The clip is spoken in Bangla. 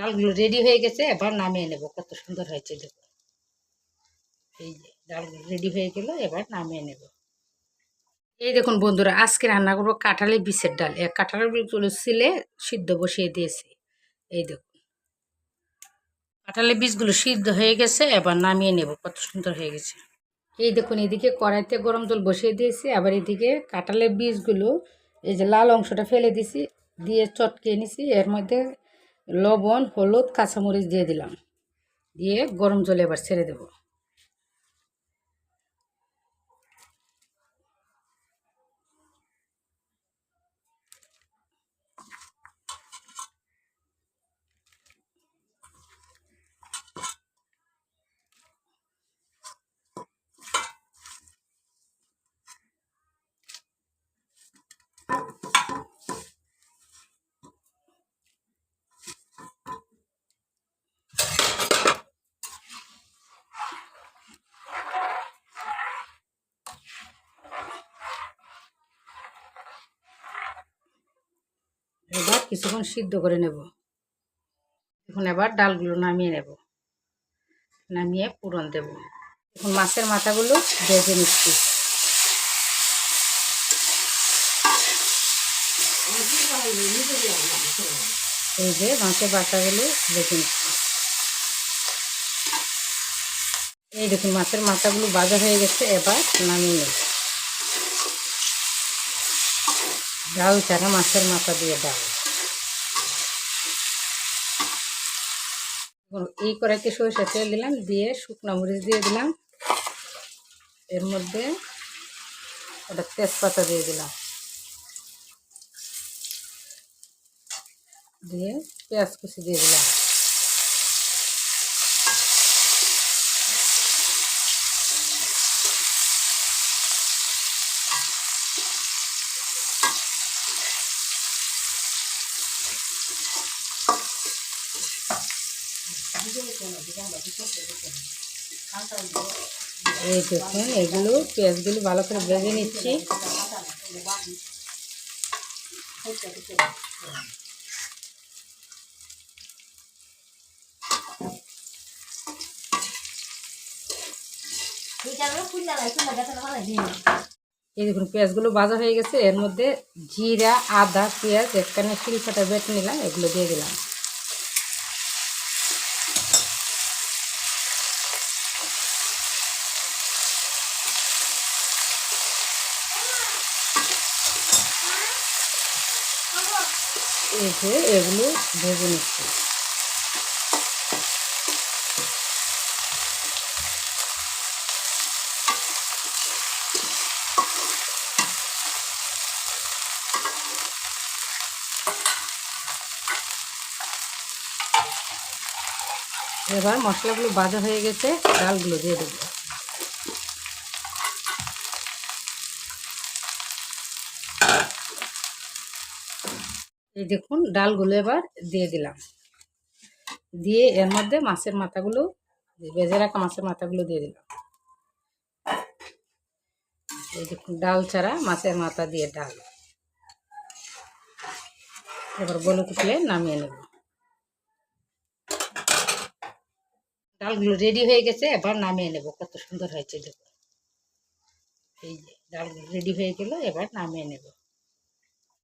ডালগুলো রেডি হয়ে গেছে, এবার নামিয়ে নেব। কত সুন্দর হয়েছে, দেখো। এই যে, ডালগুলো রেডি হয়ে গেল, এবার নামিয়ে নেব। এই দেখুন বন্ধুরা, আজকে রান্না করব কাঁঠালের বিষের ডাল। কাঁঠালের বীজগুলো সিলে সিদ্ধ বসিয়ে দিয়েছি। এই দেখুন। কাঁঠালের বীজগুলো সিদ্ধ হয়ে গেছে, এবার নামিয়ে নেব। কত সুন্দর হয়ে গেছে। এই দেখুন, এদিকে কড়াইতে গরম জল বসিয়ে দিয়েছি, আবার এদিকে কাঁঠালের বীজগুলো, এই যে লাল অংশটা ফেলে দিছি, দিয়ে চটকে নিছি, এর মধ্যে লবণ হলুদ কাঁচামরিচ দিয়ে দিলাম। দিয়ে গরম জলে এবার ছেড়ে দেব। এবার কিছুক্ষণ সিদ্ধ করে নেব। এখন এবার ডালগুলো নামিয়ে নেব। নামিয়ে পুরন দেব। এখন মাছের মাথাগুলো ভেজে নিচ্ছি। এই যে মাছের বাটাগুলো ভেজে নিচ্ছি। এই দেখুন মাছের মাথাগুলো ভাজা হয়ে গেছে, এবার নামিয়ে নেব। ডাল ছাড়া মাছের মাথা দিয়ে ডাল। এই কড়াইতে সরিষা তেল দিলাম, দিয়ে শুকনো মরিচ দিয়ে দিলাম। এর মধ্যে ওটা তেজপাতা দিয়ে দিলাম। দিয়ে পেঁয়াজ কুচি দিয়ে দিলাম। এই দেখুন এগুলো পেঁয়াজগুলো ভালো করে ভেজে নিচ্ছি। এই দেখুন, পেঁয়াজগুলো ভাজা হয়ে গেছে। এর মধ্যে জিরা, আদা, পেঁয়াজ একখানে শিলফাটা বেটে নিলাম, এগুলো দিয়ে দিলাম। এই যে এগুলো ভেজে নিচ্ছি। এবার মশলাগুলো ভাজা হয়ে গেছে, ডালগুলো দিয়ে দেবো। এই দেখুন, ডালগুলো এবার দিয়ে দিলাম। দিয়ে এর মধ্যে মাছের মাথাগুলো, ভেজে রাখা মাছের মাথাগুলো দিয়ে দিলাম। এই দেখুন ডাল ছাড়া মাছের মাথা দিয়ে ডাল। এবার বলে কুটলে নামিয়ে নেব। ডালগুলো রেডি হয়ে গেছে, এবার নামিয়ে নেব। কত সুন্দর হয়েছে দেখুন এই যে ডালগুলো রেডি হয়ে গেল, এবার নামিয়ে নেব।